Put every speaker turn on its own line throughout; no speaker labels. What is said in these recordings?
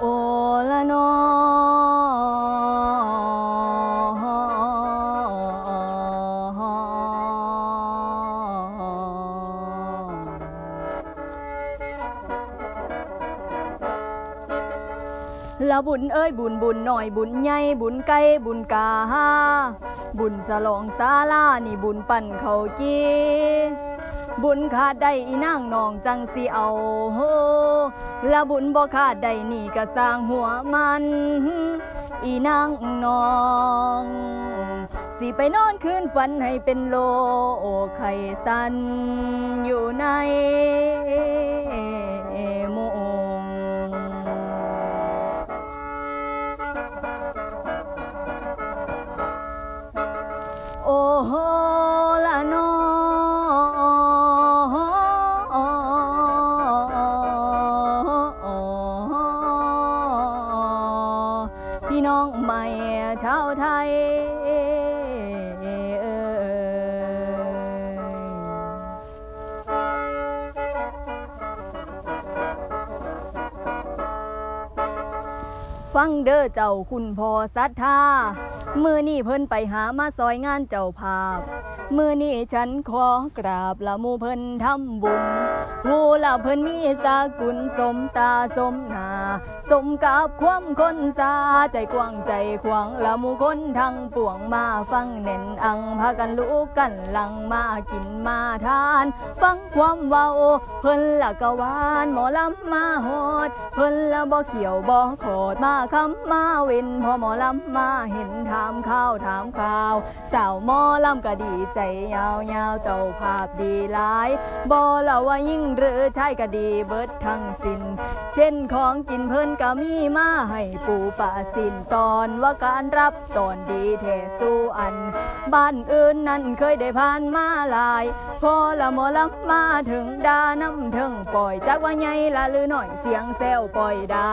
โอละนอลาบุญเอ้ยบุญบุญหน่อยบุญใหญ่บุญไก่บุญกาฮาบุญสลองซาลานี่บุญปั่นเขากีบุญขาดได้อีนางนองจังสีเอาโฮ ละบุญบ่ขาดได้นี่ก็สร้างหัวมัน อีนางนอง สิไปนอนคืนฝันให้เป็นโลไข่สันอยู่ในมุงโอ้ พี่น้องใหม่ชาวไทยฟังเด้อเจ้าคุณพ่อศรัทธา มือนี่เพิ่นไปหามาซอยงานเจ้าภาพ มือนี่ฉันขอกราบละมูเพิ่นทำบุญหูละเพิ่นมีสากุลสมตาสมนา สมกับความคนสาใจกว้างใจขวางละมูคนทั้งปวงมาฟังเน่นอังพากันลุกกันหลังมากินมาทาน ฟังความเว้าเพิ่นละกะวานหมอลำมาฮอดเพิ่นละบ่เขียวบ่ขอดมาคำมาเว้นพอหมอลำมาเห็นถามข้าวถามข่าว สาวหมอลำก็ดีใจยาวยาวเจ้าภาพดีหลายบ่ละว่ายิ่งหรือใชายก็ดีเบิดทั้งสิ้นเช่นของกินเพิ่นก็มีมาให้ปูป่าสินตอนว่าการรับตอนดีแท้สู้อัน บ้านอื่นนั้นเคยได้ผ่านมาหลาย พอละหมอลำมาถึงดาน้ำถึงปล่อยจักว่าใหญ่ละหรือหน่อยเสียงแซวปล่อยดา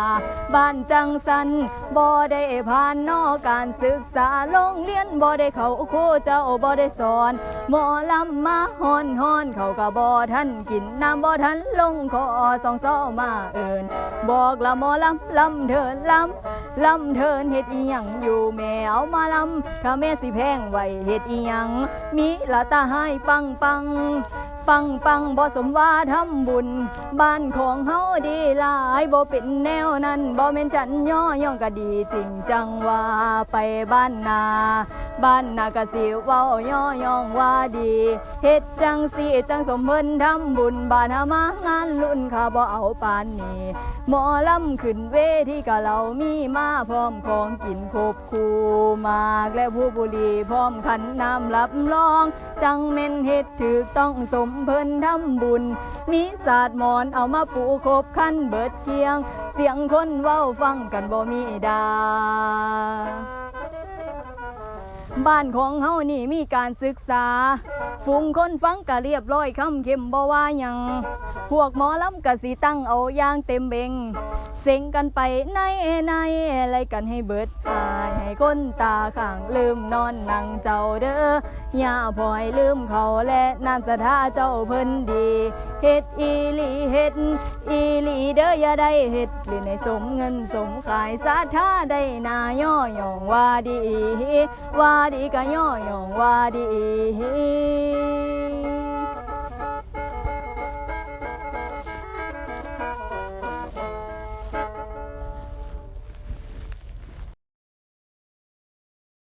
บ้านจังสันบ่ได้ผ่านนอกการศึกษาโรงเรียนบ่ได้เข้าคเจ้าบ่ได้สอน หมอลำมาฮอนฮอนเขาก็บ่ทันกินน้ำบ่ทันลงคอสองซ้อมาเอินบอกละหมอลำลำเถินลำลำเถินเฮ็ดอีหยังอยู่แม่เอามาลำถ้าแม่สิแพงไว้เฮ็ดอีหยังมีละตาให้ปังปังปังปังบ่สมว่าทำบุญ บ้านของเฮาดีหลายบ่เป็นแนวนั้นบ่แม่นฉันย่อย่องก็ดีจริงจังว่าไปบ้านนา บ้านนากะสิเว้าย่อย่องว่าดีเฮ็ดจังสิจังสมเพิ่นทำบุญบ้านหามางานลุ่นข้าบ่เอาปานนี้หมอลำขึ้นเวทีกะเรามีมาพร้อมของกินครบคู่มากและผู้บุรีพร้อมขันน้ำรับรอง จังเม่นเฮ็ดถูกต้องสมเพิ่นทำบุญ มีศาสตร์หมอนเอามาปูครบคันเบิดเกียง เสียงคนเว้าฟังกันบ่มีดา บ้านของเฮานี่มีการศึกษา ฝูงคนฟังกะเรียบร้อยคำเข้มบ่ว่าหยัง พวกหมอลำกะสิตั้งเอาอย่างเต็มเบงเซ็งกันไปในในอะไรกันให้เบิดอายให้คนตาข้างลืมนอนนั่งเจ้าเด้อย่าพลอยลืมเขาและนานสถาเจ้าเพิ่นดีเฮ็ดอีหลีเฮ็ดอีหลีเด้ออย่าได้เฮ็ดหรือในสมเงินสมขายสาธาได้นาย่อย่องว่าดีว่าดีก็ย่อย่องว่าดี